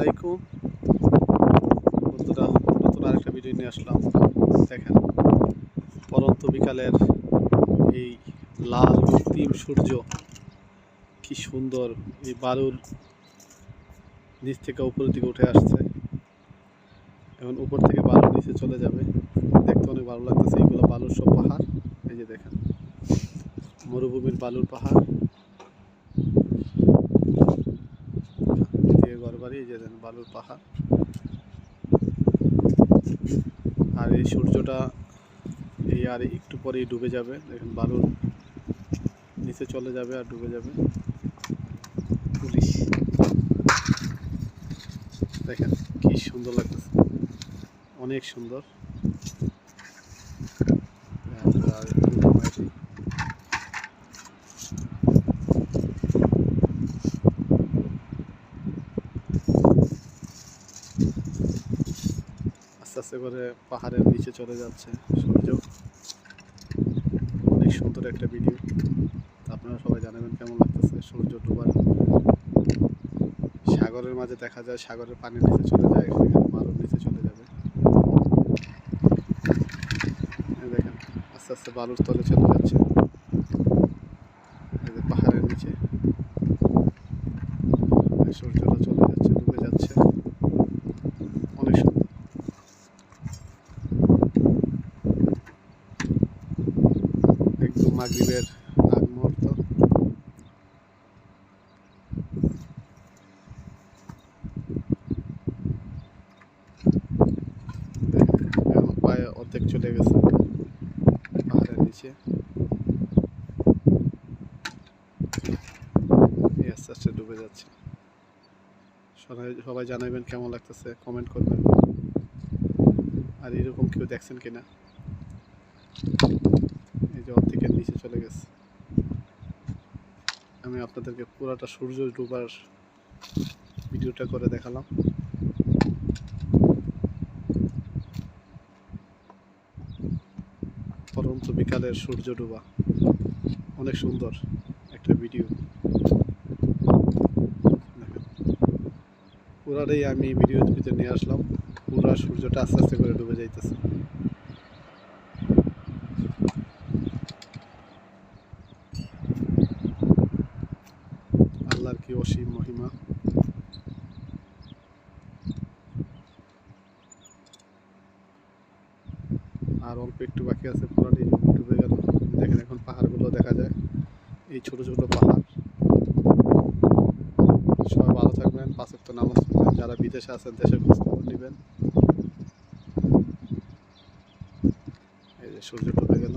আলাইকুম। বন্ধুরা, নতুন আরেকটা ভিডিও নিয়ে আসলাম। দেখেন, পরন্ত বিকালের এই লাল রক্তিম সূর্য, কি সুন্দর এই বালুর নিচ থেকে উপরের দিকে উঠে আসছে। এখন উপর থেকে বালুর নিচে চলে যাবে। দেখতে অনেক ভালো লাগতেছে, এইগুলো বালুর সব পাহাড়। এই যে দেখেন, মরুভূমির বালুর পাহাড়। এই যে বালুর পাহাড়। আর এই সূর্যটা এই আর একটু পরেই ডুবে যাবে। দেখেন, বালুর নিচে চলে যাবে আর ডুবে যাবে। পুলিশ। দেখেন, কি সুন্দর লাগতেছে। অনেক সুন্দর। আর আস্তে করে পাহাড়ের নিচে চলে যাচ্ছে সূর্য। অনেক সুন্দর একটা ভিডিও আপনারা সবাই জানাবেন কেমন লাগতেছে সূর্য ডুবার। সাগরের মাঝে দেখা যায় সাগরের পানির নিচে চলে যায় এখানে বালুর নিচে চলে যাবে। দেখেন, আস্তে আস্তে বালুর তলে চলে যাচ্ছে এই যে পাহাড়ের নিচে এই সূর্যটা চলে যাচ্ছে ডুবে যাচ্ছে অনেক সুন্দর একদম মাগরিবের আগ মুহূর্ত। প্রায় অর্ধেক চলে গেছে। পাহাড়ের নিচে। আস্তে আস্তে ডুবে যাচ্ছে। সবাই সবাই জানাবেন কেমন লাগতেছে কমেন্ট করবেন। আর এরকম কেউ দেখছেন কিনা? এই যে অর্ধেকের নিচে চলে গেছে। আমি আপনাদেরকে পুরাটা সূর্য ডুবার ভিডিওটা করে দেখালাম। পরন্ত বিকালের সূর্য ডুবা। অনেক সুন্দর একটা ভিডিও। পুরাটাই আমি ভিডিওর ভিতরে নিয়ে আসলাম। পুরা সূর্যটা আস্তে আস্তে করে ডুবে যাইতেছে। আল্লাহর কি অসীম মহিমা। আর অল্প একটু বাকি আছে পুরাটি ডুবে গেল। দেখেন এখন পাহাড়গুলো দেখা যায়। এই ছোট ছোট পাহাড়। সবাই ভালো থাকবেন পাঁচক তো নামাজ পড়বেন। যারা বিদেশে আছেন দেশের খোঁজ খবর নেবেন। এই যে সূর্য ডুবে গেল।